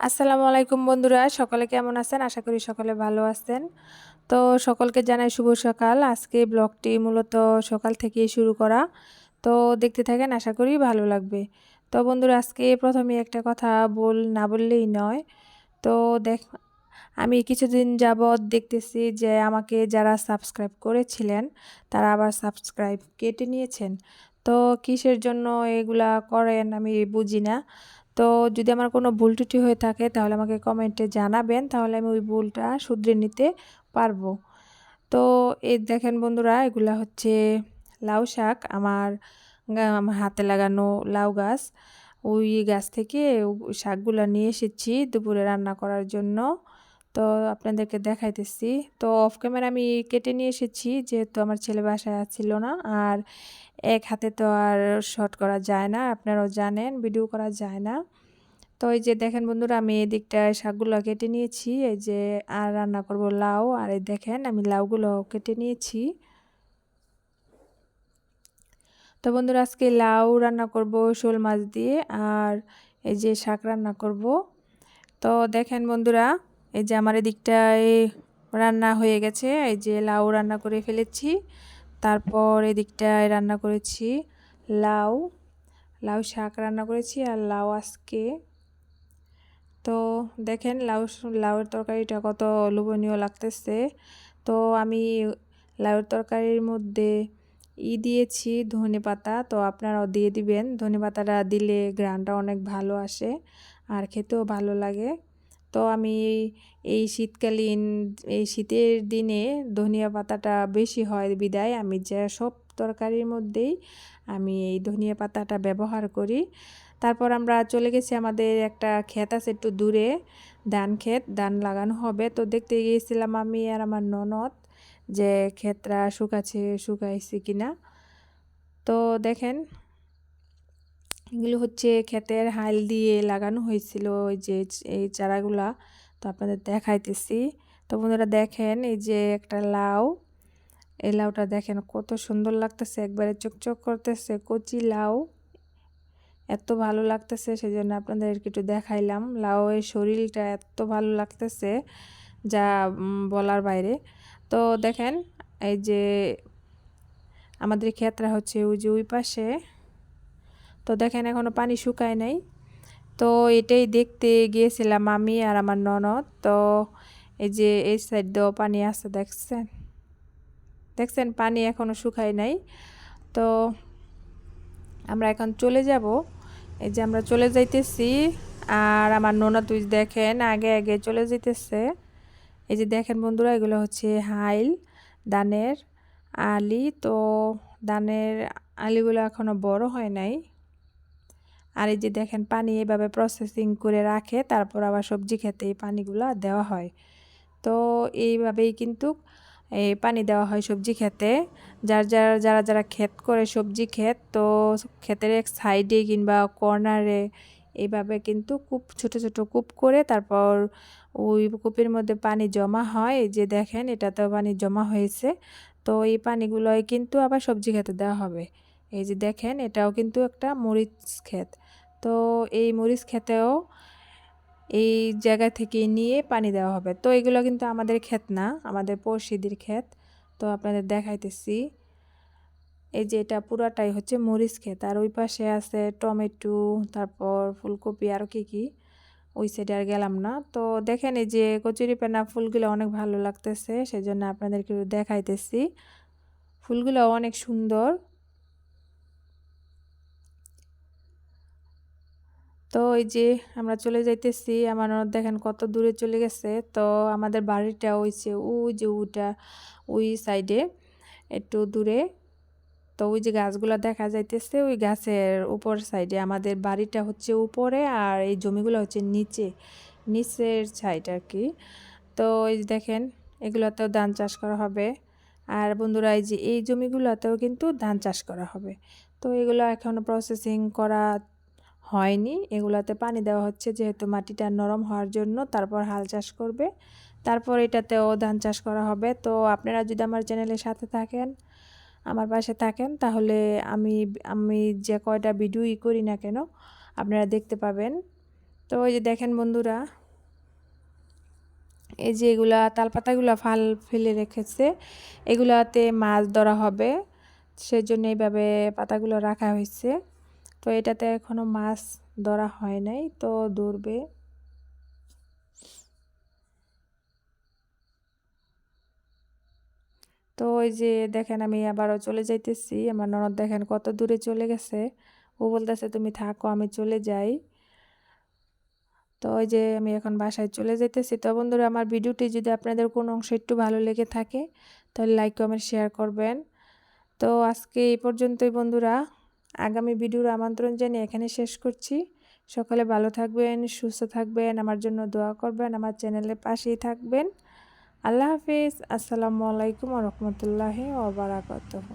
আসসালামু আলাইকুম বন্ধুরা, সকলে কেমন আছেন? আশা করি সকলে ভালো আছেন। তো সকলকে জানাই শুভ সকাল। আজকে ব্লগটি মূলত সকাল থেকেই শুরু করা। তো দেখতে থাকেন, আশা করি ভালো লাগবে। তো বন্ধুরা, আজকে প্রথমে একটা কথা বল, না বললেই নয়। তো দেখ, আমি কিছুদিন যাবৎ দেখতেছি যে আমাকে যারা সাবস্ক্রাইব করেছিলেন, তারা আবার সাবস্ক্রাইব কেটে নিয়েছেন। তো কিসের জন্য এগুলা করেন আমি বুঝি না। তো যদি আমার কোনো ভুল ত্রুটি হয়ে থাকে তাহলে আমাকে কমেন্টে জানাবেন, তাহলে আমি ওই ভুলটা শুধরে নিতে পারব। তো এই দেখেন বন্ধুরা, এগুলা হচ্ছে লাউ শাক, আমার আমার হাতে লাগানো লাউ গাছ। ওই গাছ থেকে শাকগুলো নিয়ে এসেছি দুপুরে রান্না করার জন্য। তো আপনাদেরকে দেখাইতেছি। তো অফ ক্যামেরা আমি কেটে নিয়ে এসেছি, যেহেতু আমার ছেলে বাসায় আসছিল না। আর এক হাতে তো আর শর্ট করা যায় না, আপনারাও জানেন ভিডিও করা যায় না। তো এই যে দেখেন বন্ধুরা, আমি এই দিকটায় শাকগুলো কেটে নিয়েছি। এই যে আর রান্না করব লাউ, আর এই দেখেন আমি লাউগুলো কেটে নিয়েছি। তো বন্ধুরা, আজকে লাউ রান্না করব শোল মাছ দিয়ে, আর এই যে শাক রান্না করব। তো দেখেন বন্ধুরা এই যে আমার এদিকটায় রান্না হয়ে গেছে, এই যে লাউ রান্না করে ফেলেছি। তারপর এদিকটায় রান্না করেছি লাউ লাউ শাক রান্না করেছি আর লাউ আজকে। তো দেখেন লাউ লাউয়ের তরকারিটা কত লোভনীয় লাগতেছে। তো আমি লাউয়ের তরকারির মধ্যে ই দিয়েছি ধনে পাতা, তো আপনারাও দিয়ে দিবেন। ধনে পাতাটা দিলে গ্রানটা অনেক ভালো আসে আর খেতেও ভালো লাগে। তো আমি এই শীতকালীন, এই শীতের দিনে ধনিয়া পাতাটা বেশি হয় বিদায়। আমি যে সব তরকারির মধ্যেই আমি এই ধনিয়া পাতাটা ব্যবহার করি। তারপর আমরা চলে গেছি আমাদের একটা ক্ষেত আছে একটু দূরে, ধান ক্ষেত। ধান লাগানো হবে। তো দেখতে গিয়েছিলাম আমি আর আমার ননদ যে ক্ষেতরা শুকাছে শুকাইছে কিনা। তো দেখেন এগুলো হচ্ছে ক্ষেতের হাল দিয়ে লাগানো হয়েছিল ওই যে এই চারাগুলা। তো আপনাদের দেখাইতেছি। তো বন্ধুরা দেখেন, এই যে একটা লাউ, এই লাউটা দেখেন কত সুন্দর লাগতেছে, একবারে চকচক করতেছে, কচি লাউ। এত ভালো লাগতেছে সেই জন্য আপনাদেরকে একটু দেখাইলাম। লাউ এর শরীরটা এত ভালো লাগতেছে, যা বলার বাইরে। তো দেখেন, এই যে আমাদের ক্ষেত্রা হচ্ছে ওই যে ওই পাশে তো দেখেন এখনও পানি শুকায় নাই। তো এটাই দেখতে গিয়েছিলাম আমি আর আমার ননদ। তো এই যে এই সাইড দিয়েও পানি আছে দেখছেন? দেখছেন পানি এখনও শুকায় নাই। তো আমরা এখন চলে যাব। এই যে আমরা চলে যাইতেছি আর আমার নোনা তুই দেখেন আগে আগে চলে যেতেছে এই যে দেখেন বন্ধুরা, এগুলো হচ্ছে হাইল, দানের আলি। তো দানের আলিগুলো এখনও বড় হয় নাই। আর এই যে দেখেন পানি এভাবে প্রসেসিং করে রাখে, তারপর আবার সবজি খেতে এই পানিগুলো দেওয়া হয়। তো এইভাবেই কিন্তু এই পানি দেওয়া হয় সবজি খেতে। যার যারা যারা যারা ক্ষেত করে সবজি ক্ষেত, তো ক্ষেতের এক সাইডে কিংবা কর্নারে এইভাবে কিন্তু কূপ, ছোট ছোট কূপ করে তারপর ওই কূপের মধ্যে পানি জমা হয়। যে দেখেন, এটাতেও পানি জমা হয়েছে। তো এই পানিগুলোই কিন্তু আবার সবজি খেতে দেওয়া হবে। এই যে দেখেন, এটাও কিন্তু একটা মরিচ ক্ষেত। তো এই মরিচ ক্ষেতেও এই জায়গা থেকে নিয়ে পানি দেওয়া হবে। তো এগুলো কিন্তু আমাদের ক্ষেত না, আমাদের পড়শিদের ক্ষেত। তো আপনাদের দেখাইতেছি। এই যে এটা পুরাটাই হচ্ছে মরিচ ক্ষেত। আর ওই পাশে আছে টমেটো, তারপর ফুলকপি আরও কী কী। ওই সাইডে আর গেলাম না। তো দেখেন এই যে কচুরি পেনা ফুলগুলো অনেক ভালো লাগতেছে, সেজন্য আপনাদেরকে দেখাইতেছি। ফুলগুলো অনেক সুন্দর। তো ওই যে আমরা চলে যাইতেছি, আমার দেখেন কত দূরে চলে গেছে। তো আমাদের বাড়িটা ওইছে ওই যে ওইটা ওই সাইডে একটু দূরে। তো ওই যে গাছগুলো দেখা যাইতেছে, ওই গাছের উপর সাইডে আমাদের বাড়িটা হচ্ছে উপরে আর এই জমিগুলো হচ্ছে নিচে, নিচের সাইড আর কি তো এই দেখেন, এগুলোতেও ধান চাষ করা হবে। আর বন্ধুরা, এই যে এই জমিগুলোতেও কিন্তু ধান চাষ করা হবে। তো এগুলো এখনও প্রসেসিং করা হয়নি। এগুলাতে পানি দেওয়া হচ্ছে যেহেতু মাটিটা নরম হওয়ার জন্য, তারপর হাল চাষ করবে। তারপর এটাতেও ধান চাষ করা হবে। তো আপনারা যদি আমার চ্যানেলের সাথে থাকেন, আমার পাশে থাকেন, তাহলে আমি আমি যে কয়টা ভিডিওই করি না কেন, আপনারা দেখতে পাবেন। তো ওই যে দেখেন বন্ধুরা, এই যে এগুলা তালপাতাগুলো ফাল ফেলে রেখেছে, এগুলাতে মাছ ধরা হবে। সেজন্য এইভাবে পাতাগুলো রাখা হয়েছে। তো এটাতে এখনও মাছ ধরা হয় নাই, তো ধরবে। তো ওই যে দেখেন আমি আবারও চলে যাইতেছি, আমার ননদ দেখেন কত দূরে চলে গেছে। ও বলতেছে, তুমি থাকো, আমি চলে যাই। তো ওই যে আমি এখন বাসায় চলে যেতেছি তো বন্ধুরা, আমার ভিডিওটি যদি আপনাদের কোনো অংশ একটু ভালো লেগে থাকে, তাহলে লাইক, কমেন্ট, শেয়ার করবেন। তো আজকে এই পর্যন্তই বন্ধুরা। আগামী ভিডিওর আমন্ত্রণ জানিয়ে এখানে শেষ করছি। সকালে ভালো থাকবেন, সুস্থ থাকবেন, আমার জন্য দোয়া করবেন, আমার চ্যানেলের পাশেই থাকবেন। আল্লাহ হাফিজ। আসসালামু আলাইকুম রহমতুল্লাহি ওবরাকাতুহ